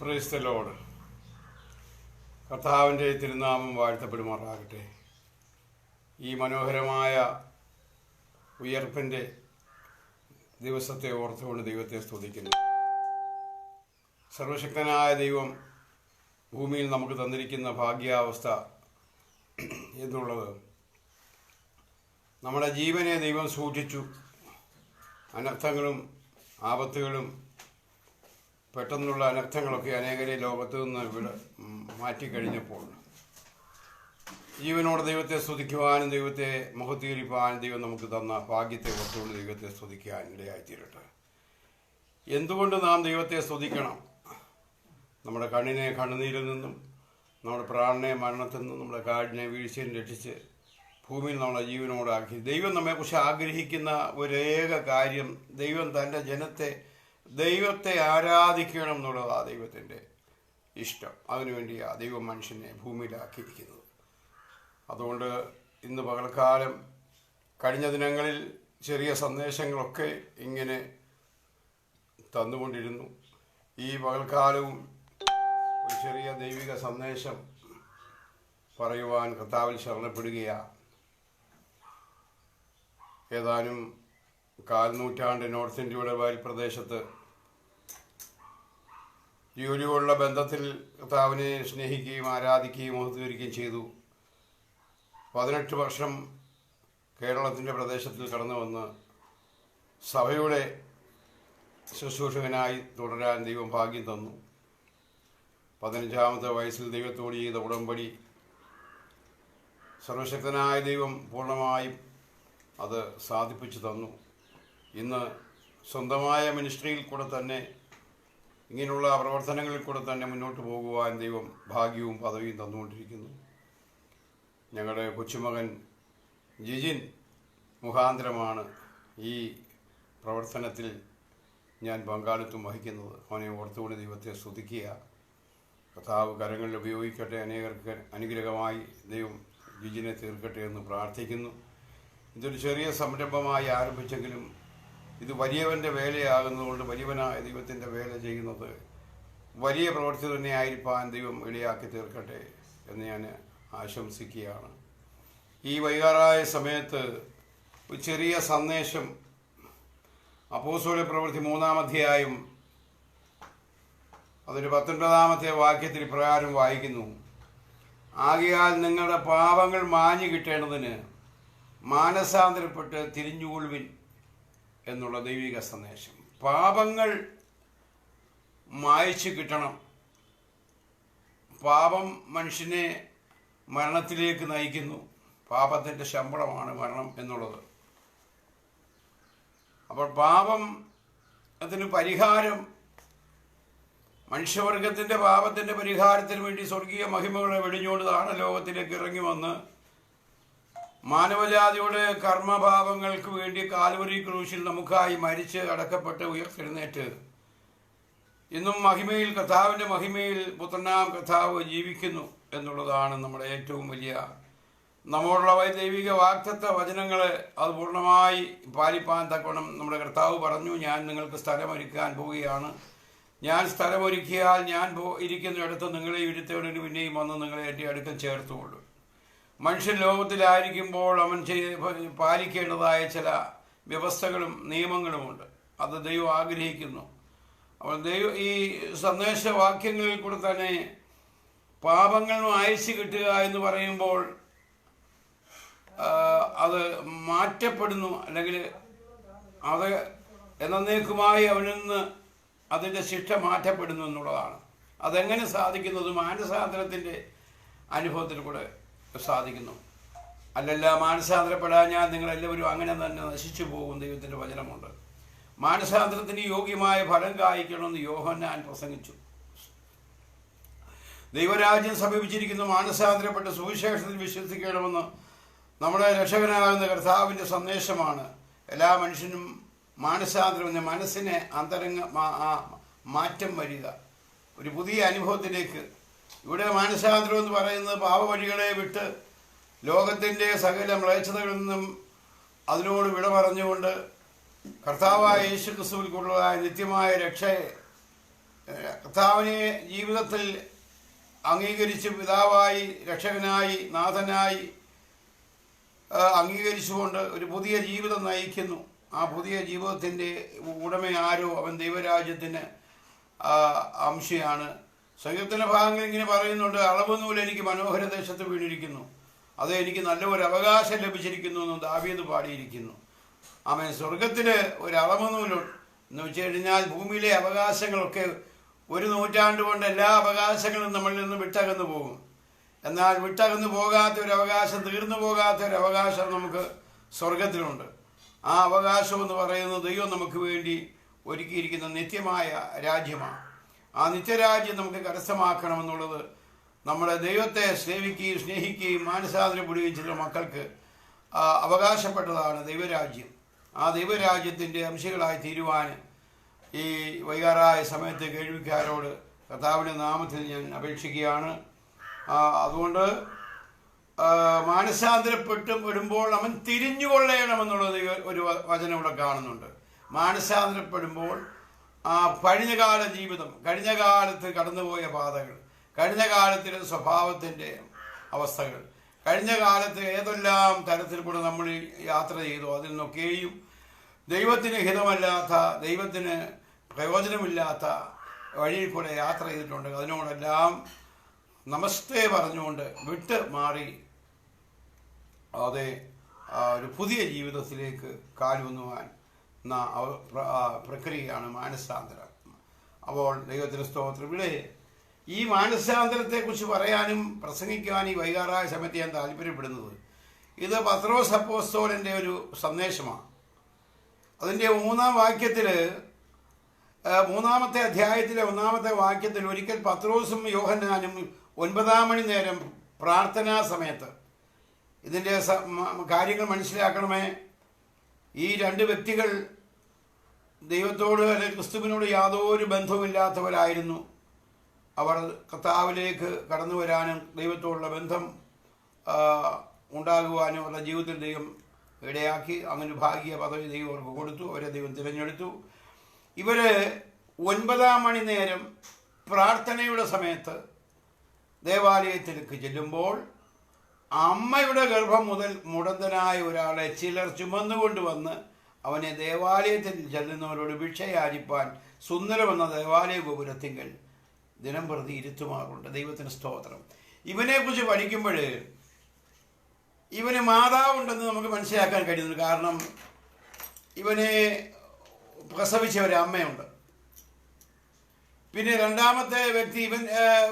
Praise the Lord കർത്താവിന്റെ തിരുനാമം വാഴ്ത്തപ്പെടുമാറാകട്ടെ. ഈ മനോഹരമായ ഉയർപ്പിന്റെ ദിവസത്തെ ഓർത്തുകൊണ്ട് ദൈവത്തെ സ്തുതിക്കുന്നു. സർവശക്തനായ ദൈവം ഭൂമിയിൽ നമുക്ക് തന്നിരിക്കുന്ന ഭാഗ്യാവസ്ഥ എന്നുള്ളത് നമ്മുടെ ജീവനെ ദൈവം സൂക്ഷിച്ചു. അനർത്ഥങ്ങളും ആപത്തുകളും പെട്ടെന്നുള്ള അനർത്ഥങ്ങളൊക്കെ അനേകരെ ലോകത്തു നിന്ന് ഇവിടെ മാറ്റിക്കഴിഞ്ഞപ്പോൾ. ജീവനോട് ദൈവത്തെ സ്തുതിക്കുവാനും ദൈവത്തെ മുഖത്തീരിപ്പാനും ദൈവം നമുക്ക് തന്ന ഭാഗ്യത്തെ ഓർത്തുകൊണ്ട് ദൈവത്തെ സ്തുതിക്കാൻ ഇടയായിത്തീരട്ടെ. എന്തുകൊണ്ട് നാം ദൈവത്തെ സ്തുതിക്കണം? നമ്മുടെ കണ്ണിനെ കണ്ണുനീരിൽ നിന്നും നമ്മുടെ പ്രാണനെ മരണത്തിൽ നിന്നും നമ്മുടെ കാടിനെ വീഴ്ചയിൽ രക്ഷിച്ച് ഭൂമിയിൽ നമ്മളെ ജീവനോടാക്കി ദൈവം നമ്മെക്കുറിച്ച് ആഗ്രഹിക്കുന്ന ഒരേക കാര്യം ദൈവം തന്റെ ജനത്തെ ദൈവത്തെ ആരാധിക്കണം എന്നുള്ളതാണ് ദൈവത്തിന്റെ ഇഷ്ടം. അതിനുവേണ്ടിയാണ് ദൈവം മനുഷ്യനെ ഭൂമിയിലാക്കിയിരിക്കുന്നത്. അതുകൊണ്ട് ഇന്ന് പകൽക്കാലം കഴിഞ്ഞ ദിനങ്ങളിൽ ചെറിയ സന്ദേശങ്ങളൊക്കെ ഇങ്ങനെ തന്നുകൊണ്ടിരുന്നു. ഈ പകൽക്കാലവും ഒരു ചെറിയ ദൈവിക സന്ദേശം പറയുവാൻ കർത്താവിൽ ശരണപ്പെടുകയാണ് ഏതാനും കാൽനൂറ്റാണ്ട് നോർത്ത് ഇന്ത്യയുടെ വയൽ പ്രദേശത്ത് ജോലിയുള്ള ബന്ധത്തിൽ കർത്താവിനെ സ്നേഹിക്കുകയും ആരാധിക്കുകയും മഹത്വീകരിക്കുകയും ചെയ്തു. പതിനെട്ട് വർഷം കേരളത്തിന്റെ പ്രദേശത്തിൽ കടന്നു വന്ന് സഭയുടെ ശുശ്രൂഷകനായി തുടരാൻ ദൈവം ഭാഗ്യം തന്നു. പതിനഞ്ചാമത്തെ വയസ്സിൽ ദൈവത്തോട് ചെയ്ത ഉടമ്പടി സർവശക്തനായ ദൈവം പൂർണമായും അത് സാധിപ്പിച്ചു തന്നു. ഇന്ന് സ്വന്തമായ മിനിസ്ട്രിയിൽ കൂടെ തന്നെ ഇങ്ങനെയുള്ള പ്രവർത്തനങ്ങളിൽ കൂടെ തന്നെ മുന്നോട്ട് പോകുവാൻ ദൈവം ഭാഗ്യവും പദവിയും തന്നുകൊണ്ടിരിക്കുന്നു. ഞങ്ങളുടെ കൊച്ചുമകൻ ജിജിൻ മുഖാന്തരമാണ് ഈ പ്രവർത്തനത്തിൽ ഞാൻ പങ്കാളിത്തം വഹിക്കുന്നത്. അവനെ ഓർത്തുകൊണ്ട് ദൈവത്തെ സ്തുതിക്കുക. കഥാവ് കരങ്ങളിൽ ഉപയോഗിക്കട്ടെ. അനേകർക്ക് അനുഗ്രഹമായി ദൈവം ജിജിനെ തീർക്കട്ടെ എന്ന് പ്രാർത്ഥിക്കുന്നു. ഇതൊരു ചെറിയ സംരംഭമായി ആരംഭിച്ചെങ്കിലും ഇത് വലിയവന്റെ വേലയാകുന്നതുകൊണ്ട് വലിയവനായ ദൈവത്തിന്റെ വേല ചെയ്യുന്നത് വലിയ പ്രവൃത്തി തന്നെ ആയിരിക്കാൻ ദൈവം ഇടയാക്കി തീർക്കട്ടെ എന്ന് ഞാൻ ആശംസിക്കുകയാണ്. ഈ വൈകാറായ സമയത്ത് ഒരു ചെറിയ സന്ദേശം അപ്പോസോലെ പ്രവൃത്തി മൂന്നാം അധ്യായം അതിന്റെ പത്തൊൻപതാമത്തെ വാക്യത്തിൽ ഇപ്രകാരം വായിക്കുന്നു. ആകയാൽ നിങ്ങളുടെ പാപങ്ങൾ മാഞ്ഞു കിട്ടേണ്ടതിന് മാനസാന്തരപ്പെട്ട് തിരിഞ്ഞുകൊള്ളുവിൻ. എന്നുള്ള ദൈവിക സന്ദേശം. പാപങ്ങൾ മായച്ചു കിട്ടണം. പാപം മനുഷ്യനെ മരണത്തിലേക്ക് നയിക്കുന്നു. പാപത്തിന്റെ ശമ്പളമാണ് മരണം എന്നുള്ളത്. അപ്പോൾ പാപം അതിന് പരിഹാരം മനുഷ്യവർഗത്തിന്റെ പാപത്തിന്റെ പരിഹാരത്തിന് വേണ്ടി സ്വർഗീയ മഹിമകളെ വെടിഞ്ഞുകൊണ്ട് താണ ലോകത്തിലേക്ക് ഇറങ്ങി വന്ന് മാനവജാതിയുടെ കർമ്മഭാവങ്ങൾക്ക് വേണ്ടി കാൽവരി ക്രൂശിൽ നമുക്കായി മരിച്ച് അടക്കപ്പെട്ട് ഉയർത്തെഴുന്നേറ്റ്. ഇന്നും മഹിമയിൽ കഥാവിന്റെ മഹിമയിൽ പുത്രനാം കഥാവ് ജീവിക്കുന്നു എന്നുള്ളതാണ് നമ്മുടെ ഏറ്റവും വലിയ നമ്മോടുള്ള വൈദൈവിക വാക്തത്വ വചനങ്ങൾ അത് പൂർണമായി പാലിപ്പാൻ തക്കോണം നമ്മുടെ കർത്താവ് പറഞ്ഞു ഞാൻ നിങ്ങൾക്ക് സ്ഥലമൊരുക്കാൻ പോവുകയാണ്. ഞാൻ സ്ഥലമൊരുക്കിയാൽ ഞാൻ ഇരിക്കുന്നിടത്ത് നിങ്ങളെ ഇരുത്തേണ്ടതിന് പിന്നെയും വന്ന് നിങ്ങളെ എന്റെ അടുക്കൽ ചേർത്തുകൊള്ളു. മനുഷ്യൻ ലോകത്തിലായിരിക്കുമ്പോൾ അവൻ ചെയ്ത് പാലിക്കേണ്ടതായ ചില വ്യവസ്ഥകളും നിയമങ്ങളുമുണ്ട്. അത് ദൈവം ആഗ്രഹിക്കുന്നു. അവൻ ദൈവം ഈ സന്ദേശവാക്യങ്ങളിൽ കൂടെ തന്നെ പാപങ്ങൾ അയച്ചു കിട്ടുക എന്ന് പറയുമ്പോൾ അത് മാറ്റപ്പെടുന്നു. അല്ലെങ്കിൽ അത് എന്നേക്കുമായി അവനിൽ നിന്ന് അതിന്റെ ശിക്ഷ മാറ്റപ്പെടുന്നു എന്നുള്ളതാണ്. അതെങ്ങനെ സാധിക്കുന്നത് മാനസാന്തരത്തിന്റെ അനുഭവത്തിൽ കൂടെ സാധിക്കുന്നു. അല്ലല്ല മാനസാന്തരപ്പെടാൻ ഞാൻ നിങ്ങളെല്ലാവരും അങ്ങനെ തന്നെ നശിച്ചു പോകും ദൈവത്തിന്റെ വചനമുണ്ട്. മാനസാന്തരത്തിന് യോഗ്യമായ ഫലം കായ്ക്കണമെന്ന് യോഹന്നാൻ പ്രസംഗിച്ചു. ദൈവരാജ്യം സമീപിച്ചിരിക്കുന്നു മാനസാന്തരപ്പെട്ട സുവിശേഷത്തിൽ വിശ്വസിക്കണമെന്ന് നമ്മുടെ രക്ഷകനാകുന്ന കർത്താവിന്റെ സന്ദേശമാണ്. എല്ലാ മനുഷ്യനും മാനസാന്തരം എന്ന മനസ്സിനെ അന്തരംഗ മാറ്റം വരിക. ഒരു പുതിയ അനുഭവത്തിലേക്ക് ഇവിടെ മാനസാന്തരം എന്ന് പറയുന്നത് പാപവഴികളെ വിട്ട് ലോകത്തിന്റെ സകല മ്ലേച്ഛതകളിൽ നിന്നും അതിനോട് വിട പറഞ്ഞുകൊണ്ട് കർത്താവായ യേശു ക്രിസ്തുവിൽ കൊള്ളുവാൻ നിത്യമായ രക്ഷയെ കർത്താവിനെ ജീവിതത്തിൽ അംഗീകരിച്ച് പിതാവായി രക്ഷകനായി നാഥനായി അംഗീകരിച്ചുകൊണ്ട് ഒരു പുതിയ ജീവിതം നയിക്കുന്നു. ആ പുതിയ ജീവിതത്തിന്റെ ഉടമയാരോ അവൻ ദൈവരാജ്യത്തിന് അംശയാണ്. സംയുക്തന ഭാഗങ്ങൾ ഇങ്ങനെ പറയുന്നുണ്ട് അളവ് നൂൽ എനിക്ക് മനോഹര ദേശത്ത് വീണിരിക്കുന്നു. അത് എനിക്ക് നല്ല ഒരു അവകാശം ലഭിച്ചിരിക്കുന്നു എന്ന് ദാവീദ് പാടിയിരിക്കുന്നു. അവൻ സ്വർഗത്തിൽ ഒരു അളവ് നൂൽ എന്ന് വെച്ച് കഴിഞ്ഞാൽ ഭൂമിയിലെ അവകാശങ്ങളൊക്കെ ഒരു നൂറ്റാണ്ട് കൊണ്ട് എല്ലാ അവകാശങ്ങളും നമ്മളിൽ നിന്ന് വിട്ടകന്നു പോകും. എന്നാൽ വിട്ടകന്നു പോകാത്ത ഒരു അവകാശം തീർന്നു പോകാത്ത ഒരു അവകാശം നമുക്ക് സ്വർഗത്തിലുണ്ട് ആ അവകാശം എന്ന് പറയുന്നത് ദൈവം നമുക്ക് വേണ്ടി ഒരുക്കിയിരിക്കുന്ന നിത്യമായ രാജ്യമാണ്. ആ നിത്യരാജ്യം നമുക്ക് കരസ്ഥമാക്കണമെന്നുള്ളത് നമ്മുടെ ദൈവത്തെ സേവിക്കുകയും സ്നേഹിക്കുകയും മാനസാന്തരപ്പെടുകയും ചെയ്ത മക്കൾക്ക് അവകാശപ്പെട്ടതാണ് ദൈവരാജ്യം. ആ ദൈവരാജ്യത്തിന്റെ അംശങ്ങളായി തീരുവാൻ ഈ വൈകാറായ സമയത്ത് കേൾവിക്കാരോട് കർത്താവിന്റെ നാമത്തിൽ ഞാൻ അപേക്ഷിക്കുകയാണ്. അതുകൊണ്ട് മാനസാന്തരപ്പെട്ട് വരുമ്പോൾ അവൻ തിരിഞ്ഞുകൊള്ളണമെന്നുള്ളത് ഈ ഒരു വചനം ഇവിടെ കാണുന്നുണ്ട്. മാനസാന്തരപ്പെടുമ്പോൾ ആ കഴിഞ്ഞകാല ജീവിതം കഴിഞ്ഞ കാലത്ത് കടന്നുപോയ പാതകൾ കഴിഞ്ഞ കാലത്തിലെ സ്വഭാവത്തിന്റെ അവസ്ഥകൾ കഴിഞ്ഞ കാലത്ത് ഏതെല്ലാം തരത്തിൽ കൂടെ നമ്മൾ യാത്ര ചെയ്തു അതിൽ നിന്നൊക്കെയും ദൈവത്തിന് ഹിതമല്ലാത്ത ദൈവത്തിന് പ്രയോജനമില്ലാത്ത വഴിയിൽ കൂടെ യാത്ര ചെയ്തിട്ടുണ്ട്. അതിനോടെല്ലാം നമസ്തേ പറഞ്ഞുകൊണ്ട് വിട്ട് മാറി അതെ ഒരു പുതിയ ജീവിതത്തിലേക്ക് കാലുവന്നുവാൻ എന്ന പ്രക്രിയയാണ് മാനസാന്തരം. അപ്പോൾ ദൈവത്തിന് സ്തോത്രം. ഇവിടെ ഈ മാനസാന്തരത്തെക്കുറിച്ച് പറയാനും പ്രസംഗിക്കാനും ഈ വൈകാറായ സമയത്ത് ഞാൻ താല്പര്യപ്പെടുന്നത് ഇത് പത്രോസ് അപ്പോസ്തോലന്റെ ഒരു സന്ദേശമാണ്. അതിന്റെ മൂന്നാം വാക്യത്തിൽ മൂന്നാമത്തെ അധ്യായത്തിലെ ഒന്നാമത്തെ വാക്യത്തിൽ ഒരിക്കൽ പത്രോസും യോഹന്നാനും ഒൻപതാം മണി നേരം പ്രാർത്ഥനാ സമയത്ത് ഇതിന്റെ കാര്യങ്ങൾ മനസ്സിലാക്കണമേ ഈ രണ്ട് വ്യക്തികൾ ദൈവത്തോട് അല്ലെങ്കിൽ ക്രിസ്തുവിനോട് യാതൊരു ബന്ധവുമില്ലാത്തവരായിരുന്നു. അവർ കർത്താവിലേക്ക് കടന്നു വരാനും ദൈവത്തോടുള്ള ബന്ധം ഉണ്ടാകുവാനും അവരുടെ ജീവിതത്തിൽ ദൈവം ഇടയാക്കി അങ്ങനെ ഭാഗ്യ പദവി ദൈവം അവർക്ക് കൊടുത്തു അവരെ ദൈവം തിരഞ്ഞെടുത്തു. ഇവർ ഒൻപതാം മണി നേരം പ്രാർത്ഥനയുടെ സമയത്ത് ദേവാലയത്തിലേക്ക് ചെല്ലുമ്പോൾ അമ്മയുടെ ഗർഭം മുതൽ മുടന്തനായ ഒരാളെ ചിലർ ചുമന്നുകൊണ്ട് വന്ന് അവനെ ദേവാലയത്തിൽ ചെല്ലുന്നവരോട് ഭിക്ഷയാചിപ്പാൻ സുന്ദരമെന്ന ദേവാലയ ഗോപുരത്തിങ്കൽ ദിനം പ്രതി ഇരുത്തുമാറുണ്ട്. ദൈവത്തിന് സ്തോത്രം. ഇവനെക്കുറിച്ച് പഠിക്കുമ്പോൾ ഇവന് മാതാവുണ്ടെന്ന് നമുക്ക് മനസ്സിലാക്കാൻ കഴിയുന്നു കാരണം ഇവനെ പ്രസവിച്ച ഒരു അമ്മയുണ്ട്. പിന്നെ രണ്ടാമത്തെ വ്യക്തി ഇവൻ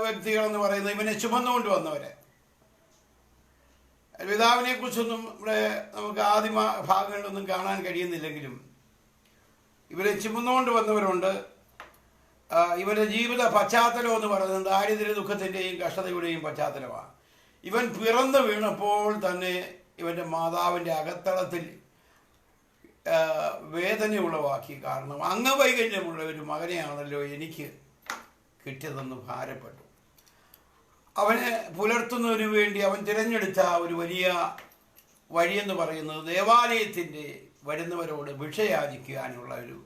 വ്യക്തികളെന്ന് പറയുന്നത് ഇവനെ ചുമന്നുകൊണ്ട് വന്നവരെ പിതാവിനെ കുറിച്ചൊന്നും ഇവിടെ നമുക്ക് ആദിമ ഭാഗങ്ങളിലൊന്നും കാണാൻ കഴിയുന്നില്ലെങ്കിലും ഇവരെ ചുമന്നുകൊണ്ട് വന്നവരുണ്ട്. ഇവരുടെ ജീവിത പശ്ചാത്തലം എന്ന് പറയുന്നത് ദാരിദ്ര്യ ദുഃഖത്തിന്റെയും കഷ്ടതയുടെയും പശ്ചാത്തലമാണ്. ഇവൻ പിറന്നു വീണപ്പോൾ തന്നെ ഇവന്റെ മാതാവിന്റെ അകത്തളത്തിൽ വേദന ഉളവാക്കി കാരണം അംഗവൈകല്യമുള്ള ഒരു മകനെയാണല്ലോ എനിക്ക് കിട്ടിയതെന്ന് ഭാരപ്പെട്ടു. അവനെ പുലർത്തുന്നതിനു വേണ്ടി അവൻ തിരഞ്ഞെടുത്ത ഒരു വലിയ വഴിയെന്ന് പറയുന്നത് ദേവാലയത്തിന്റെ വരുന്നവരോട് ഭിക്ഷയാചിക്കാനുള്ള ഒരു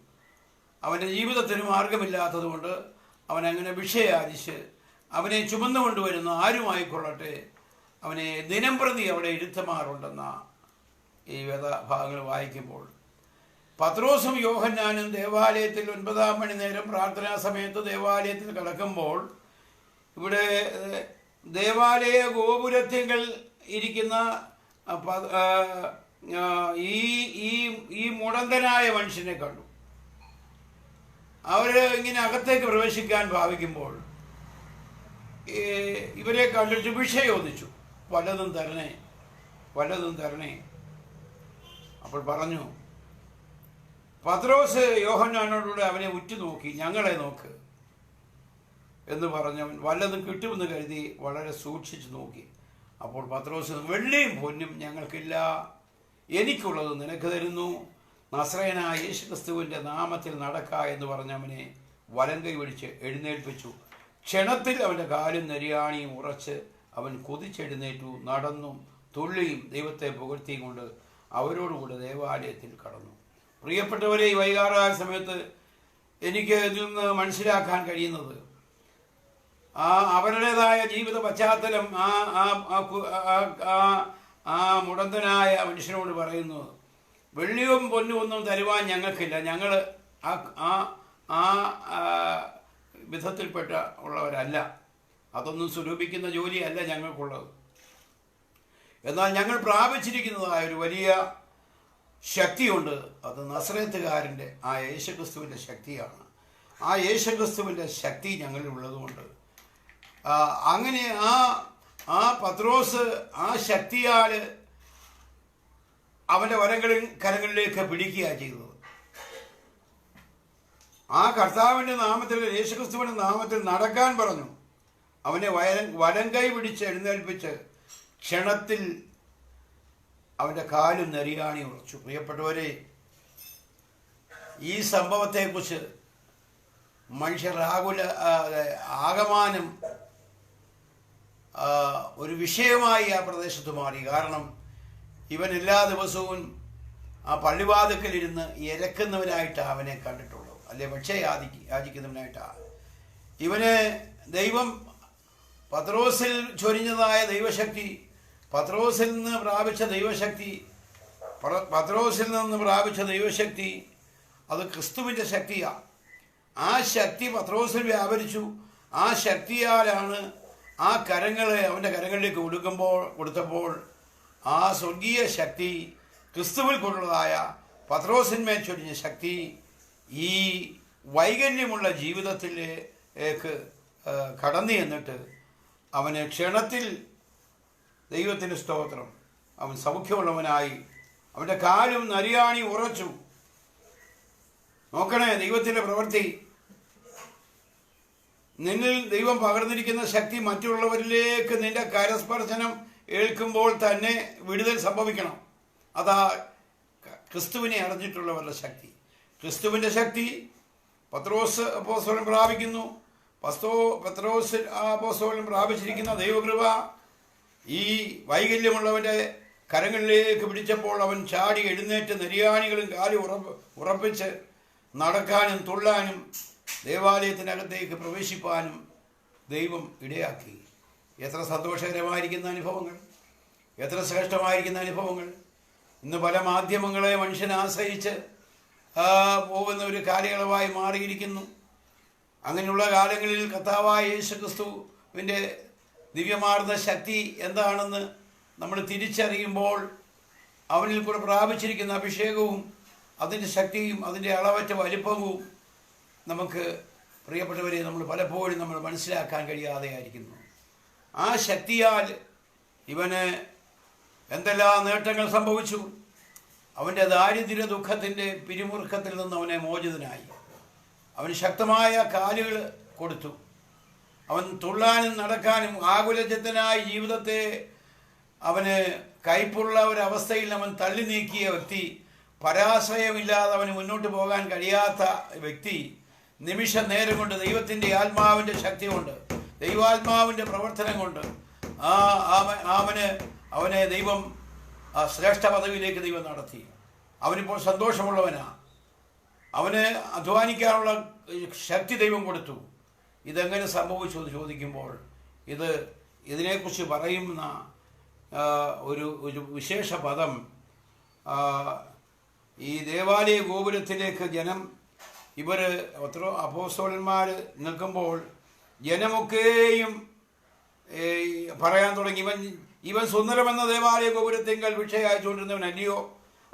അവന്റെ ജീവിതത്തിന് മാർഗമില്ലാത്തതുകൊണ്ട് അവൻ അങ്ങനെ ഭിക്ഷയാചിച്ച് അവനെ ചുമന്നുകൊണ്ടുവരുന്ന ആരുമായിക്കൊള്ളട്ടെ അവനെ ദിനം പ്രതി അവിടെ ഇരുത്തമാറുണ്ടെന്ന ഈ വേദഭാഗങ്ങൾ വായിക്കുമ്പോൾ. പത്രോസും യോഹന്നാനും ദേവാലയത്തിൽ ഒൻപതാം മണി നേരം പ്രാർത്ഥനാ സമയത്ത് ദേവാലയത്തിൽ കിടക്കുമ്പോൾ ഇവിടെ ദേവാലയ ഗോപുരത്തിങ്കൽ ഇരിക്കുന്ന ഈ ഈ ഈ മുടന്തനായ മനുഷ്യനെ കണ്ടു. അവർ ഇങ്ങനെ അകത്തേക്ക് പ്രവേശിക്കാൻ ഭാവിക്കുമ്പോൾ ഇവരെ കണ്ടിട്ട് ഭിക്ഷ ചോദിച്ചു. പലതും തരണേ പലതും തരണേ. അപ്പോൾ പറഞ്ഞു പത്രോസ് യോഹന്നാനോടുകൂടെ അവനെ ഉറ്റുനോക്കി ഞങ്ങളെ നോക്ക്. എന്ന് പറഞ്ഞവൻ വല്ലതും കിട്ടുമെന്ന് കരുതി വളരെ സൂക്ഷിച്ചു നോക്കി. അപ്പോൾ പത്രോസ് വെള്ളിയും പൊന്നും ഞങ്ങൾക്കില്ല. എനിക്കുള്ളത് നിനക്ക് തരുന്നു. നസ്രയനായ യേശുക്രിസ്തുവിന്റെ നാമത്തിൽ നടക്ക എന്ന് പറഞ്ഞവനെ വലം കൈ പിടിച്ച് എഴുന്നേൽപ്പിച്ചു. ക്ഷണത്തിൽ അവന്റെ കാലും നെരിയാണിയും ഉറച്ച് അവൻ കുതിച്ചെഴുന്നേറ്റു. നടന്നും തുള്ളിയും ദൈവത്തെ പുകഴ്ത്തിയും കൊണ്ട് അവരോടുകൂടെ ദേവാലയത്തിൽ കടന്നു. പ്രിയപ്പെട്ടവരെ ഈ വൈകാറായ സമയത്ത് എനിക്ക് ഇതിൽ നിന്ന് മനസ്സിലാക്കാൻ കഴിയുന്നത് ആ അവരുടേതായ ജീവിത പശ്ചാത്തലം ആ ആ ആ മുടന്തനായ മനുഷ്യനോട് പറയുന്നു. വെള്ളിയും പൊന്നും ഒന്നും തരുവാൻ ഞങ്ങൾക്കില്ല. ഞങ്ങൾ ആ ആ വിധത്തിൽപ്പെട്ട ഉള്ളവരല്ല. അതൊന്നും സ്വരൂപിക്കുന്ന ജോലിയല്ല ഞങ്ങൾക്കുള്ളത്. എന്നാൽ ഞങ്ങൾ പ്രാപിച്ചിരിക്കുന്നതായ ഒരു വലിയ ശക്തിയുണ്ട്. അത് നസ്രത്തുകാരന്റെ ആ യേശുക്രിസ്തുവിന്റെ ശക്തിയാണ്. ആ യേശുക്രിസ്തുവിന്റെ ശക്തി ഞങ്ങളിൽ ഉള്ളതുകൊണ്ട് അങ്ങനെ ആ ആ പത്രോസ് ആ ശക്തിയാൽ അവന്റെ വരങ്ങളിൽ കരങ്ങളിലേക്ക് പിടിക്കുക ചെയ്തത് ആ കർത്താവിന്റെ നാമത്തിൽ യേശുക്രിസ്തുവിന്റെ നാമത്തിൽ നടക്കാൻ പറഞ്ഞു. അവനെ വരം കൈ പിടിച്ച് എഴുന്നേൽപ്പിച്ച് ക്ഷണത്തിൽ അവന്റെ കാലും നെറിയാണി ഉറച്ചു. പ്രിയപ്പെട്ടവരെ ഈ സംഭവത്തെക്കുറിച്ച് മനുഷ്യർ ആകുല ആകമാനം ഒരു വിഷയമായി ആ പ്രദേശത്ത് മാറി. കാരണം ഇവൻ എല്ലാ ദിവസവും ആ പള്ളിവാതുക്കലിരുന്ന് ഇരക്കുന്നവനായിട്ടാണ് അവനെ കണ്ടിട്ടുള്ളൂ. അല്ലെ? പക്ഷേ യാതിക്ക് യാചിക്കുന്നവനായിട്ടാണ് ഇവന് ദൈവം പത്രോസിൽ ചൊരിഞ്ഞതായ ദൈവശക്തി പത്രോസിൽ നിന്ന് പ്രാപിച്ച ദൈവശക്തി പത്രോസിൽ നിന്ന് പ്രാപിച്ച ദൈവശക്തി അത് ക്രിസ്തുവിന്റെ ശക്തിയാണ് ആ ശക്തി പത്രോസിൽ വ്യാപരിച്ചു. ആ ശക്തിയാലാണ് ആ കരങ്ങളെ അവന്റെ കരങ്ങളിലേക്ക് കൊടുക്കുമ്പോൾ കൊടുത്തപ്പോൾ ആ സ്വർഗീയ ശക്തി ക്രിസ്തുവിൽ കൊണ്ടുള്ളതായ പത്രോസിന്മേൽ ചൊരിഞ്ഞ ശക്തി ഈ വൈകല്യമുള്ള ജീവിതത്തിലേക്ക് കടന്നു എന്നിട്ട് അവന് ക്ഷണത്തിൽ ദൈവത്തിന്റെ സ്തോത്രം അവൻ സൗഖ്യമുള്ളവനായി അവന്റെ കാലും നരിയാണി ഉറച്ചു. നോക്കണേ ദൈവത്തിന്റെ പ്രവൃത്തി നിന്നിൽ ദൈവം പകർന്നിരിക്കുന്ന ശക്തി മറ്റുള്ളവരിലേക്ക് നിന്റെ കരസ്പർശനം ഏൽക്കുമ്പോൾ തന്നെ വിടുതൽ സംഭവിക്കണം. അതാ ക്രിസ്തുവിനെ അറിഞ്ഞിട്ടുള്ളവരുടെ ശക്തി. ക്രിസ്തുവിന്റെ ശക്തി പത്രോസ് അപ്പോസ്തലൻ പ്രാപിക്കുന്നു. പസ്തോ പത്രോസ് അപ്പോസ്തലൻ പ്രാപിച്ചിരിക്കുന്ന ദൈവകൃപ ഈ വൈകല്യമുള്ളവന്റെ കരങ്ങളിലേക്ക് പിടിച്ചപ്പോൾ അവൻ ചാടി എഴുന്നേറ്റ് നെരിയാണികളും കാലി ഉറപ്പ് ഉറപ്പിച്ച് നടക്കാനും തുള്ളാനും ദേവാലയത്തിനകത്തേക്ക് പ്രവേശിപ്പാനും ദൈവം ഇടയാക്കി. എത്ര സന്തോഷകരമായിരിക്കുന്ന അനുഭവങ്ങൾ എത്ര ശ്രേഷ്ഠമായിരിക്കുന്ന അനുഭവങ്ങൾ. ഇന്ന് പല മാധ്യമങ്ങളെ മനുഷ്യൻ ആശ്രയിച്ച് പോകുന്ന ഒരു കാലയളവായി മാറിയിരിക്കുന്നു. അങ്ങനെയുള്ള കാലങ്ങളിൽ കർത്താവായ യേശു ക്രിസ്തുവിന്റെ ദിവ്യമാർന്ന ശക്തി എന്താണെന്ന് നമ്മൾ തിരിച്ചറിയുമ്പോൾ അവനിൽ കൂടെ പ്രാപിച്ചിരിക്കുന്ന അഭിഷേകവും അതിന്റെ ശക്തിയും അതിന്റെ അളവറ്റ വലിപ്പവും നമുക്ക് പ്രിയപ്പെട്ടവരെ നമ്മൾ പലപ്പോഴും നമ്മൾ മനസ്സിലാക്കാൻ കഴിയാതെ ആയിരിക്കുന്നു ആ ശക്തിയാൽ ഇവന് എന്തെല്ലാം നേട്ടങ്ങൾ സംഭവിച്ചു? അവന്റെ ദാരിദ്ര്യ ദുഃഖത്തിന്റെ പിരിമുറുക്കത്തിൽ നിന്ന് അവനെ മോചിതനായി. അവൻ ശക്തമായ കാലുകൾ കൊടുത്തു. അവൻ തുള്ളാനും നടക്കാനും ആകുലചിത്തനായ ജീവിതത്തെ അവന് കയ്പുള്ള ഒരവസ്ഥയിൽ അവൻ തള്ളി നീക്കിയ വ്യക്തി പരാശ്രയമില്ലാതെ അവന് മുന്നോട്ട് പോകാൻ കഴിയാത്ത വ്യക്തി നിമിഷ നേരം കൊണ്ട് ദൈവത്തിന്റെ ആത്മാവിന്റെ ശക്തി കൊണ്ട് ദൈവാത്മാവിന്റെ പ്രവർത്തനം കൊണ്ട് ആ അവ- അവന് അവനെ ദൈവം ആ ശ്രേഷ്ഠ പദവിയിലേക്ക് ദൈവം നടത്തി. അവനിപ്പോൾ സന്തോഷമുള്ളവനാ. അവന് അധ്വാനിക്കാനുള്ള ശക്തി ദൈവം കൊടുത്തു. ഇതെങ്ങനെ സംഭവിച്ചു എന്ന് ചോദിക്കുമ്പോൾ ഇത് ഇതിനെക്കുറിച്ച് പറയുന്ന ഒരു ഒരു വിശേഷ പദം ഈ ദേവാലയ ഗോപുരത്തിലേക്ക് ജനം ഇവർ അത്ര അപ്പോസ്തോലന്മാർ നിൽക്കുമ്പോൾ ജനമൊക്കെയും പറയാൻ തുടങ്ങി. ഇവൻ ഇവൻ സുന്ദരമെന്ന ദേവാലയ ഗോപുരത്തിങ്കൽ ഭിക്ഷ അയച്ചുകൊണ്ടിരുന്നവൻ അല്ലയോ?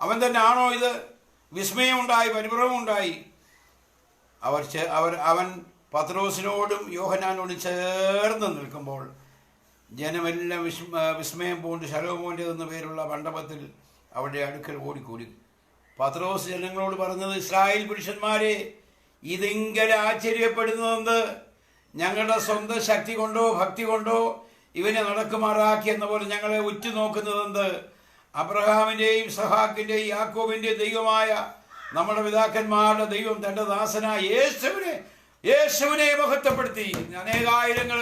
അവൻ തന്നെ ആണോ ഇത്? വിസ്മയമുണ്ടായി പരിഭ്രമമുണ്ടായി. അവർ അവർ അവൻ പത്രോസിനോടും യോഹനാനോടും ചേർന്ന് നിൽക്കുമ്പോൾ ജനമെല്ലാം വിസ്മ വിസ്മയം പൂണ്ട് ശലോമോന്റെ എന്ന പേരുള്ള മണ്ഡപത്തിൽ അവരുടെ അടുക്കൽ ഓടിക്കൂടി. പത്രോസ് ജനങ്ങളോട് പറഞ്ഞത് ഇസ്രായേൽ പുരുഷന്മാരെ ഇതിങ്കൽ ആശ്ചര്യപ്പെടുന്നതെന്ത്? ഞങ്ങളുടെ സ്വന്തം ശക്തി കൊണ്ടോ ഭക്തി കൊണ്ടോ ഇവനെ നടക്കുമാറാക്കി എന്ന പോലെ ഞങ്ങളെ ഉറ്റുനോക്കുന്നതെന്ത്? അബ്രഹാമിന്റെയും സഹാക്കിന്റെയും യാക്കോബിന്റെ ദൈവമായ നമ്മുടെ പിതാക്കന്മാരുടെ ദൈവം തന്റെ ദാസനായ യേശുവിനെ യേശുവിനെ മഹത്വപ്പെടുത്തി. അനേകായിരങ്ങൾ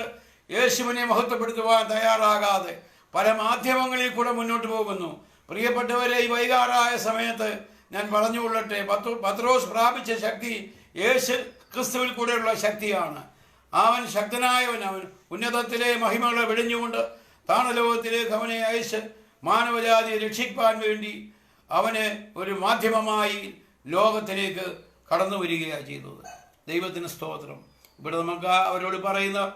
യേശുവിനെ മഹത്വപ്പെടുത്തുവാൻ തയ്യാറാകാതെ പല മാധ്യമങ്ങളിൽ കൂടെ മുന്നോട്ട് പോകുന്നു. പ്രിയപ്പെട്ടവരെ ഈ വൈകാറായ സമയത്ത് ഞാൻ പറഞ്ഞുകൊള്ളട്ടെ പത്രു പത്രോസ് പ്രാപിച്ച ശക്തി യേശു ക്രിസ്തുവിൽ കൂടെയുള്ള ശക്തിയാണ്. അവൻ ശക്തനായവൻ അവൻ ഉന്നതത്തിലെ മഹിമകളെ വെടിഞ്ഞുകൊണ്ട് താണലോകത്തിലേക്ക് അവനെ അയച്ച് മാനവജാതിയെ രക്ഷിക്കാൻ വേണ്ടി അവനെ ഒരു മാധ്യമമായി ലോകത്തിലേക്ക് കടന്നു വരികയാണ് ചെയ്തത്. ദൈവത്തിന് സ്തോത്രം. ഇവിടെ നമുക്ക് അവരോട് പറയുന്ന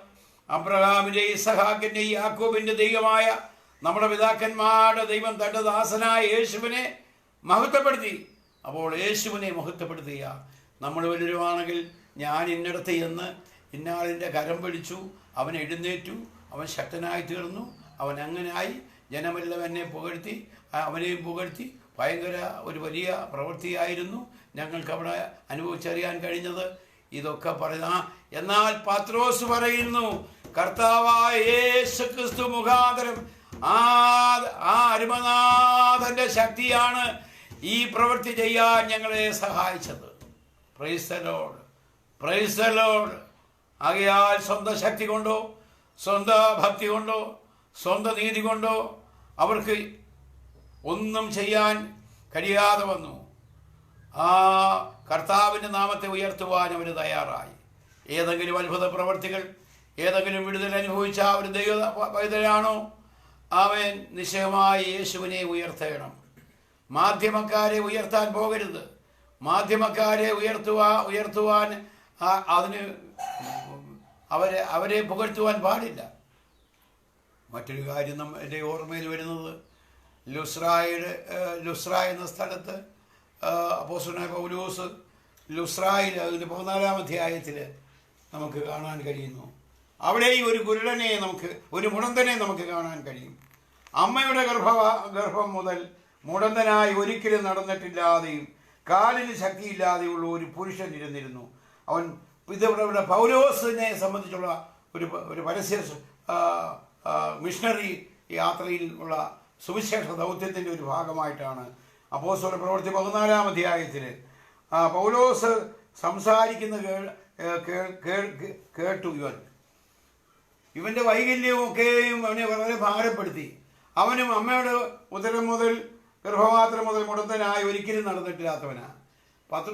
അബ്രഹാമിന്റെ ഇസഹാക്കിന്റെ യാക്കോബിന്റെ ദൈവമായ നമ്മുടെ പിതാക്കന്മാരുടെ ദൈവം തന്റെ ദാസനായ യേശുവിനെ മഹത്വപ്പെടുത്തി. അപ്പോൾ യേശുവിനെ മഹത്വപ്പെടുത്തുക. നമ്മൾ വലുരുവാണെങ്കിൽ ഞാൻ ഇന്നിടത്ത് ചെന്ന് ഇന്നാളിന്റെ കരം പിടിച്ചു അവൻ എഴുന്നേറ്റു അവൻ ശക്തനായി തീർന്നു അവൻ അങ്ങനായി ജനമെല്ലാം എന്നെ പുകഴ്ത്തി അവനെയും പുകഴ്ത്തി ഭയങ്കര ഒരു വലിയ പ്രവൃത്തിയായിരുന്നു ഞങ്ങൾക്ക് അവിടെ അനുഭവിച്ചറിയാൻ കഴിഞ്ഞത്. ഇതൊക്കെ പറയുന്ന എന്നാൽ പത്രോസ് പറയുന്നു കർത്താവായ യേശു ക്രിസ്തു മുഖാന്തരം ആ ആ അരുമനാഥന്റെ ശക്തിയാണ് ഈ പ്രവൃത്തി ചെയ്യാൻ ഞങ്ങളെ സഹായിച്ചത്. പ്രൈസലോട് പ്രൈസലോട് ആകയാൽ സ്വന്തം ശക്തി കൊണ്ടോ സ്വന്തം ഭക്തി കൊണ്ടോ സ്വന്തം നീതി കൊണ്ടോ അവർക്ക് ഒന്നും ചെയ്യാൻ കഴിയാതെ വന്നു. ആ കർത്താവിന്റെ നാമത്തെ ഉയർത്തുവാൻ അവർ തയ്യാറായി. ഏതെങ്കിലും അത്ഭുത പ്രവർത്തികൾ ഏതെങ്കിലും വിടുതൽ അനുഭവിച്ച ഒരു ദൈവ പൈതലാണോ അവൻ നിശ്ചയമായി യേശുവിനെ ഉയർത്തണം. മാധ്യമക്കാരെ ഉയർത്താൻ പോകരുത്. മാധ്യമക്കാരെ ഉയർത്തുക ഉയർത്തുവാൻ അതിന് അവരെ അവരെ പുകഴ്ത്തുവാൻ പാടില്ല. മറ്റൊരു കാര്യം നമ്മ എന്റെ ഓർമ്മയിൽ വരുന്നത് ലുസ്രായുടെ ലുസ്ര എന്ന സ്ഥലത്ത് അപ്പോസ്റ്റനായ പൗലൂസ് ലുസ്രായിൽ അതിന്റെ പതിനാലാം അധ്യായത്തിൽ നമുക്ക് കാണാൻ കഴിയുന്നു. അവിടെയും ഒരു കുരുടനെ നമുക്ക് ഒരു മുടന്തനെ നമുക്ക് കാണാൻ കഴിയും. അമ്മയുടെ ഗർഭ ഗർഭം മുതൽ മുടന്തനായി ഒരിക്കലും നടന്നിട്ടില്ലാതെയും കാലിന് ശക്തിയില്ലാതെയുള്ള ഒരു പുരുഷൻ ഇരുന്നിരുന്നു. അവൻ ഇത് ഇവിടെ പൗലോസിനെ സംബന്ധിച്ചുള്ള ഒരു ഒരു പരസ്യ മിഷണറി യാത്രയിൽ ഉള്ള സുവിശേഷ ദൗത്യത്തിന്റെ ഒരു ഭാഗമായിട്ടാണ് അപ്പോസ്തല പ്രവൃത്തി പതിനാലാം അധ്യായത്തിൽ. പൗലോസ് സംസാരിക്കുന്ന കേട്ടു ഇവൻ. ഇവന്റെ വൈകല്യവും ഒക്കെയും അവനെ വളരെ ഭാരപ്പെടുത്തി. അവനും അമ്മയുടെ ഉദരം മുതൽ ഗർഭപാത്രം മുതൽ മുടന്തനായി ഒരിക്കലും നടന്നിട്ടില്ലാത്തവനാ. പത്ര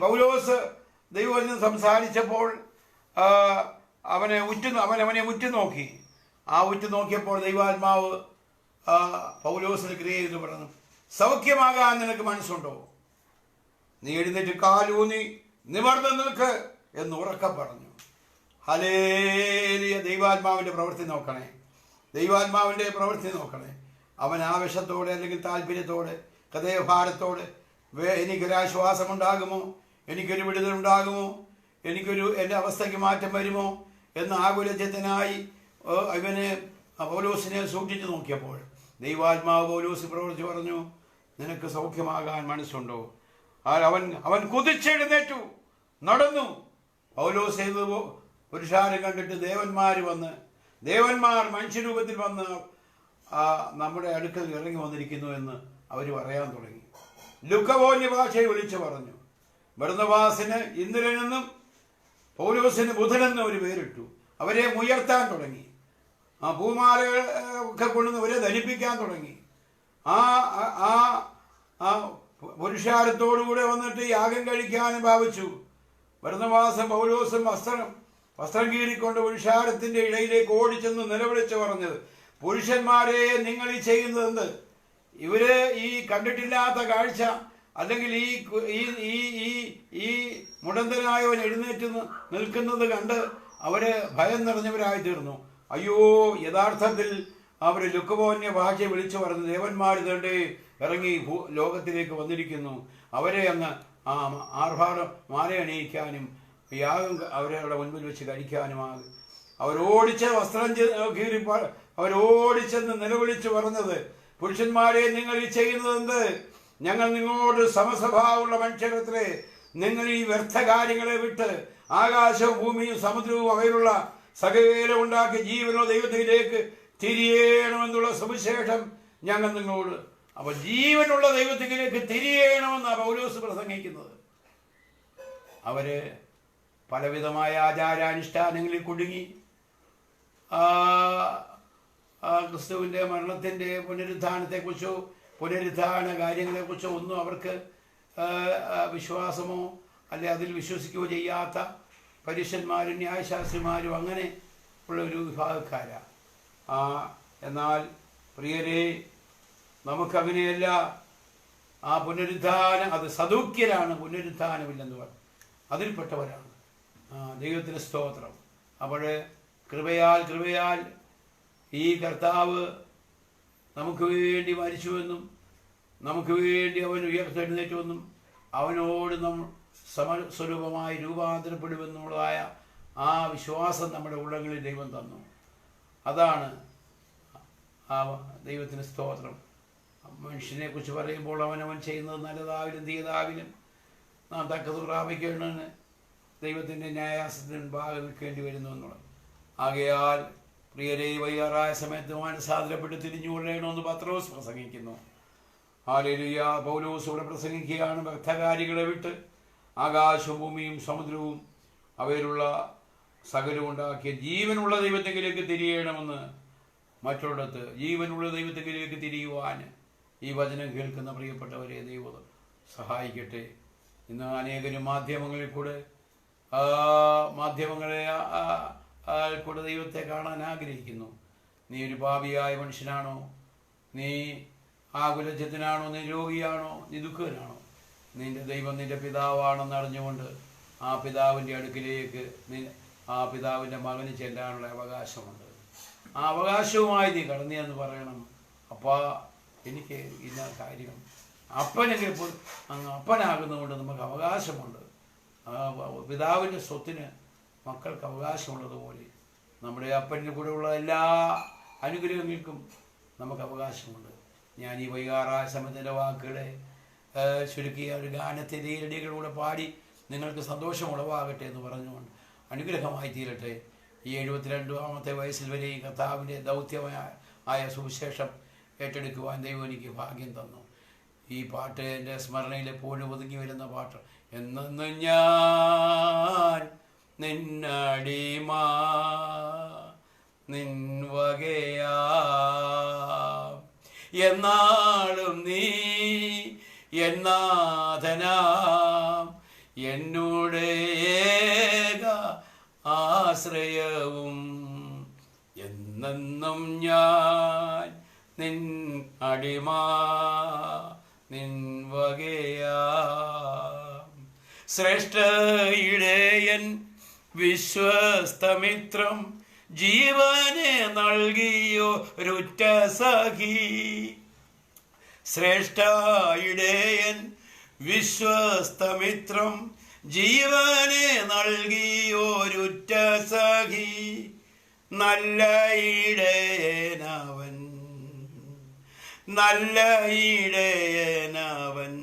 പൗലോസ് ദൈവവചനം സംസാരിച്ചപ്പോൾ അവനെ ഉറ്റു അവൻ അവനെ ഉറ്റുനോക്കി ആ ഉറ്റു നോക്കിയപ്പോൾ ദൈവാത്മാവ് പൗലോസിന് ക്രിയ ചെയ്ത് പറഞ്ഞു സൗഖ്യമാകാൻ നിനക്ക് മനസ്സുണ്ടോ? നീ എഴുന്നേറ്റ് കാലൂന്നി നിവർന്ന് നിൽക്ക് എന്ന് ഉറക്ക പറഞ്ഞു. ഹലേലിയ ദൈവാത്മാവിന്റെ പ്രവൃത്തി നോക്കണേ. ദൈവാത്മാവിന്റെ പ്രവൃത്തി നോക്കണേ. അവൻ ആവേശത്തോടെ അല്ലെങ്കിൽ താല്പര്യത്തോടെ ഹൃദയഭാരത്തോടെ വേ എനിക്കൊരാശ്വാസമുണ്ടാകുമോ? എനിക്കൊരു വിടുതലുണ്ടാകുമോ? എനിക്കൊരു എന്റെ അവസ്ഥയ്ക്ക് മാറ്റം വരുമോ? എന്ന് ആകുലജ്യത്തിനായി അവനെ പൗലോസിനെ സൂക്ഷിച്ചു നോക്കിയപ്പോൾ ദൈവാത്മാവ് പോലൂസി പ്രവർത്തി പറഞ്ഞു നിനക്ക് സൗഖ്യമാകാൻ മനസ്സുണ്ടോ? അവൻ അവൻ കുതിച്ചെഴുന്നേറ്റു നടന്നു. പൗലോസ് ചെയ്തു പുരുഷാരം കണ്ടിട്ട് ദേവന്മാർ വന്ന് ദേവന്മാർ മനുഷ്യരൂപത്തിൽ വന്ന് നമ്മുടെ അടുക്കൽ ഇറങ്ങി വന്നിരിക്കുന്നു എന്ന് അവർ പറയാൻ തുടങ്ങി. ലുക്കവോന്യ ഭാഷയെ വിളിച്ചു പറഞ്ഞു. ഭരണവാസിന് ഇന്ദ്രനെന്നും പൗലോസിന് ബുധനെന്നും ഒരു പേരിട്ടു. അവരെ ഉയർത്താൻ തുടങ്ങി. ആ പൂമാലകൾ ഒക്കെ കൊണ്ടുവന്ന് അവരെ ധനിപ്പിക്കാൻ തുടങ്ങി. ആ ആ- ആ ആ പുരുഷാരത്തോടുകൂടെ വന്നിട്ട് യാഗം കഴിക്കാനും ഭാവിച്ചു. ഭരണവാസം പൗലോസും വസ്ത്രം വസ്ത്രം കീറിക്കൊണ്ട് പുരുഷാരത്തിന്റെ ഇടയിലേക്ക് ഓടിച്ചെന്ന് നിലവിളിച്ച് പറഞ്ഞത് പുരുഷന്മാരെ നിങ്ങൾ ഈ ചെയ്യുന്നതെന്ന് ഇവർ ഈ കണ്ടിട്ടില്ലാത്ത കാഴ്ച അല്ലെങ്കിൽ ഈ ഈ ഈ ഈ മുടന്തനായവൻ എഴുന്നേറ്റ് നിൽക്കുന്നത് കണ്ട് അവർ ഭയം നിറഞ്ഞവരായി തീർന്നു അയ്യോ യഥാർത്ഥത്തിൽ അവർ ലുക്കുപോന്യ ഭാഷ വിളിച്ചു പറഞ്ഞു ദേവന്മാർ തേണ്ടേ ഇറങ്ങി ലോകത്തിലേക്ക് വന്നിരിക്കുന്നു. അവരെ അങ്ങ് ആ മാല അണിയിക്കാനും യാഗം അവരുടെ മുൻപിൽ വെച്ച് കഴിക്കാനുമാകും അവരോടിച്ച വസ്ത്രം കീറി അവരോടിച്ചെന്ന് നിലവിളിച്ച് പറഞ്ഞത് പുരുഷന്മാരെ നിങ്ങൾ ഈ ചെയ്യുന്നത് എന്ത്? ഞങ്ങൾ നിങ്ങളോട് സമസ്വഭാവമുള്ള മനുഷ്യരത്രേ നിങ്ങൾ ഈ വ്യർത്ഥ കാര്യങ്ങളെ വിട്ട് ആകാശവും ഭൂമിയും സമുദ്രവും അവയിലുള്ള സകലം ഉണ്ടാക്കി ജീവനോ ദൈവത്തിലേക്ക് തിരിയണമെന്നുള്ള സുവിശേഷം ഞങ്ങൾ നിങ്ങളോട്. അപ്പൊ ജീവനുള്ള ദൈവത്തിലേക്ക് തിരിയണമെന്നാണ് പൗലോസ് പ്രസംഗിക്കുന്നത്. അവർ പലവിധമായ ആചാരാനുഷ്ഠാനങ്ങളിൽ കുടുങ്ങി ക്രിസ്തുവിന്റെ മരണത്തിന്റെ പുനരുദ്ധാനത്തെക്കുറിച്ചോ പുനരുദ്ധാന കാര്യങ്ങളെക്കുറിച്ചോ ഒന്നും അവർക്ക് വിശ്വാസമോ അല്ലെ അതിൽ വിശ്വസിക്കുകയോ ചെയ്യാത്ത പരീക്ഷന്മാരും ന്യായശാസ്ത്രിമാരും അങ്ങനെ ഉള്ള ഒരു വിഭാഗക്കാരാണ് എന്നാൽ പ്രിയരെ നമുക്കങ്ങനെയല്ല. ആ പുനരുദ്ധാനം അത് സദൂക്യരാണ് പുനരുദ്ധാനമില്ലെന്ന് പറഞ്ഞു. അതിൽപ്പെട്ടവരാണ്. ദൈവത്തിന് സ്തോത്രം. അപ്പോൾ കൃപയാൽ കൃപയാൽ ഈ കർത്താവ് നമുക്ക് വേണ്ടി മരിച്ചുവെന്നും നമുക്ക് വേണ്ടി അവൻ ഉയർത്തെഴുന്നേറ്റുവെന്നും അവനോട് നമ്മൾ സമസ്വരൂപമായി രൂപാന്തരപ്പെടുമെന്നുള്ളതായ ആ വിശ്വാസം നമ്മുടെ ഉള്ളങ്ങളിൽ ദൈവം തന്നു. അതാണ് ആ ദൈവത്തിന് സ്തോത്രം. മനുഷ്യനെ കുറിച്ച് പറയുമ്പോൾ അവനവൻ ചെയ്യുന്നത് നല്ലതാവിലും തീയതാവിലും നാം തക്കത് പ്രാപിക്കേണ്ടതിന് ദൈവത്തിന്റെ ന്യായാസത്തിന് മുൻപാകെ നിൽക്കേണ്ടി വരുന്നു എന്നുള്ളത്. ആകയാൽ പ്രിയരെ വയ്യാറായ സമയത്ത് മാനസാന്തരപ്പെട്ട് തിരിഞ്ഞുകൊള്ളണമെന്ന് പത്രോസ് പ്രസംഗിക്കുന്നു. ഹാലേലുയ. പൗലോസ് ഇവിടെ പ്രസംഗിക്കുകയാണ്. ഭക്തകാരികളെ വിട്ട് ആകാശവും ഭൂമിയും സമുദ്രവും അവയിലുള്ള സകലവും ഉണ്ടാക്കിയ ജീവനുള്ള ദൈവത്തെങ്കിലേക്ക് തിരിയണമെന്ന് മറ്റുള്ളിടത്ത് ജീവനുള്ള ദൈവത്തെങ്കിലേക്ക് തിരിയുവാൻ ഈ വചനം കേൾക്കുന്ന പ്രിയപ്പെട്ടവരെ ദൈവം സഹായിക്കട്ടെ. ഇന്ന് അനേകരും മാധ്യമങ്ങളിൽ കൂടെ മാധ്യമങ്ങളെ കൂടെ ദൈവത്തെ കാണാൻ ആഗ്രഹിക്കുന്നു. നീ ഒരു പാപിയായ മനുഷ്യനാണോ? നീ ആകുലജ്യത്തിനാണോ? നീ രോഗിയാണോ? നീ ദുഃഖനാണോ നിന്റെ ദൈവം നിന്റെ പിതാവാണെന്ന് അറിഞ്ഞുകൊണ്ട് ആ പിതാവിന്റെ അടുക്കിലേക്ക് നീ ആ പിതാവിന്റെ മകന് ചെല്ലാനുള്ള അവകാശമുണ്ട്. ആ അവകാശവുമായി നീ കടന്നു എന്ന് പറയണം. അപ്പാ എനിക്ക് ഇന്ന കാര്യം അപ്പനെങ്കിൽ അങ്ങ് അപ്പനാകുന്നതുകൊണ്ട് നമുക്ക് അവകാശമുണ്ട്. പിതാവിന്റെ സ്വത്തിന് മക്കൾക്ക് അവകാശമുള്ളതുപോലെ നമ്മുടെ അപ്പന്റെ കൂടെയുള്ള എല്ലാ അനുഗ്രഹങ്ങൾക്കും നമുക്ക് അവകാശമുണ്ട്. ഞാൻ ഈ വൈകാറായ സമയത്തിന്റെ വാക്കുകളെ ചുരുക്കിയ ഒരു ഗാനത്തിന്റെ ഈരടികളിലൂടെ പാടി നിങ്ങൾക്ക് സന്തോഷം ഉളവാകട്ടെ എന്ന് പറഞ്ഞുകൊണ്ട് അനുഗ്രഹമായി തീരട്ടെ. ഈ എഴുപത്തിരണ്ടാമത്തെ വയസ്സിൽ വരെ ഈ കർത്താവിന്റെ ദൗത്യമായ ആയ സുവിശേഷം ഏറ്റെടുക്കുവാൻ ദൈവം എനിക്ക് ഭാഗ്യം തന്നു. ഈ പാട്ട് എന്റെ സ്മരണയിൽ എപ്പോഴും ഒതുങ്ങി വരുന്ന പാട്ട്. എന്നു ഞാൻ നിന്നടിമാ നിൻ വകയാ എന്നാളും നീ എന്നാഥനാം എന്നോട് ഏക ആശ്രയവും. എന്നെന്നും ഞാൻ നിൻ അടിമാ നിൻ വകയാ ശ്രേഷ്ഠ ഇടയൻ വിശ്വസ്തമിത്രം ജീവനെ നൽകിയോ രുറ്റ സഖി. ശ്രേഷ്ഠായിടേയൻ വിശ്വസ്തമിത്രം ജീവനെ നൽകിയോരുറ്റ സഖി. നല്ല ഇടയനവൻ നല്ല ഇടയനവൻ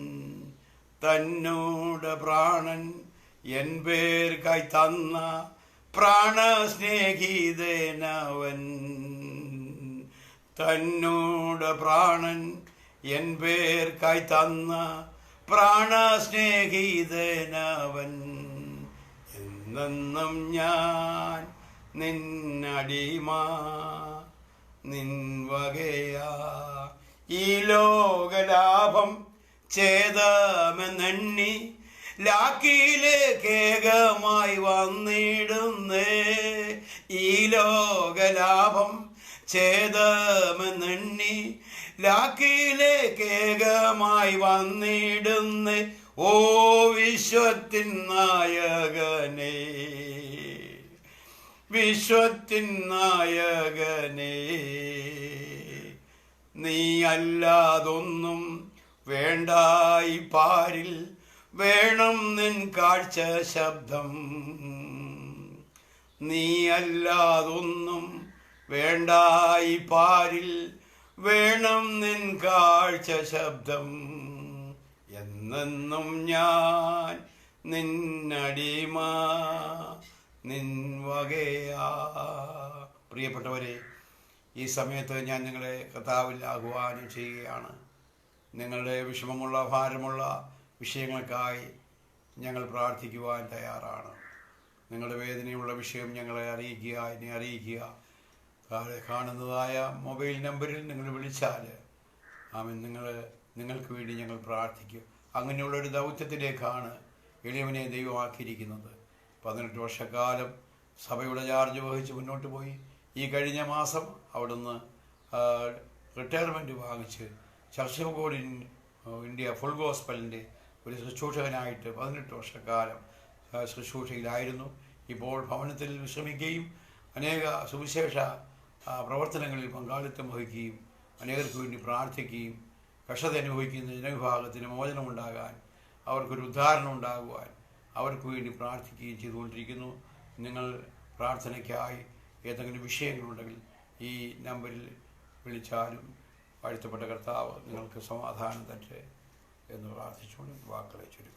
തന്നോട് പ്രാണൻ എൻ പേർക്കായി തന്ന പ്രാണസ്നേഹിതനവൻ തന്നോട് പ്രാണൻ എൻ പേർക്കായി തന്ന പ്രാണസ്നേഹിതനവൻ എന്നെന്നും ഞാൻ നിന്നടിമാ നിൻവകയാ ഈ ലോകലാഭം ചേതമെന്നെണ്ണി ലാക്കിയിലേക്കേകമായി വന്നിടുന്നേ. ഈ ലോകലാഭം ചേതമെന്നെണ്ണി ലാക്കിയിലേക്കേകമായി വന്നിടുന്നേ. ഓ വിശ്വത്തിൻ നായകനേ. വിശ്വത്തിൻ നായകനേ. നീ അല്ലാതൊന്നും വേണ്ടായി പാരിൽ വേണം നിൻ കാഴ്ച ശബ്ദം. നീ അല്ലാതൊന്നും വേണ്ടായി പാരിൽ വേണം നിൻ കാഴ്ച ശബ്ദം. എന്നെന്നും ഞാൻ നിന്നടിമ നിൻ വകയാ. പ്രിയപ്പെട്ടവരെ ഈ സമയത്ത് ഞാൻ നിങ്ങളെ കഥാവിൽ ആഹ്വാനം ചെയ്യുകയാണ്. നിങ്ങളുടെ വിഷമമുള്ള ഭാരമുള്ള വിഷയങ്ങൾക്കായി ഞങ്ങൾ പ്രാർത്ഥിക്കുവാൻ തയ്യാറാണ്. നിങ്ങളുടെ വേദനയുള്ള വിഷയം ഞങ്ങളെ അറിയിക്കുക എന്നെ അറിയിക്കുക. കാണുന്നതായ മൊബൈൽ നമ്പറിൽ നിങ്ങൾ വിളിച്ചാൽ ആമൻ നിങ്ങൾ നിങ്ങൾക്ക് വേണ്ടി ഞങ്ങൾ പ്രാർത്ഥിക്കും. അങ്ങനെയുള്ള ഒരു ദൗത്യത്തിലേക്കാണ് എളിയവനെ ദൈവമാക്കിയിരിക്കുന്നത്. പതിനെട്ട് വർഷക്കാലം സഭയുടെ ചാർജ് വഹിച്ച് മുന്നോട്ട് പോയി. ഈ കഴിഞ്ഞ മാസം അവിടുന്ന് റിട്ടയർമെന്റ് വാങ്ങിച്ച് church of God in India full ഗോസ്പലിന്റെ ഒരു ശുശ്രൂഷകനായിട്ട് പതിനെട്ട് വർഷക്കാലം ശുശ്രൂഷയിലായിരുന്നു. ഇപ്പോൾ ഭവനത്തിൽ വിശ്രമിക്കുകയും അനേക സുവിശേഷ പ്രവർത്തനങ്ങളിൽ പങ്കാളിത്തം വഹിക്കുകയും അനേകർക്ക് വേണ്ടി പ്രാർത്ഥിക്കുകയും കഷത അനുഭവിക്കുന്ന ജനവിഭാഗത്തിന് മോചനമുണ്ടാകാൻ അവർക്കൊരു ഉദ്ധാരണം ഉണ്ടാകുവാൻ അവർക്ക് വേണ്ടി പ്രാർത്ഥിക്കുകയും ചെയ്തുകൊണ്ടിരിക്കുന്നു. നിങ്ങൾ പ്രാർത്ഥനയ്ക്കായി ഏതെങ്കിലും വിഷയങ്ങളുണ്ടെങ്കിൽ ഈ നമ്പറിൽ വിളിച്ചാലും വാഴ്ത്തപ്പെട്ട കർത്താവ് നിങ്ങൾക്ക് സമാധാനം തട്ടെ എന്ന് പ്രാർത്ഥിച്ചുകൊണ്ട് വാക്കുകളെ ചുരുക്കുന്നു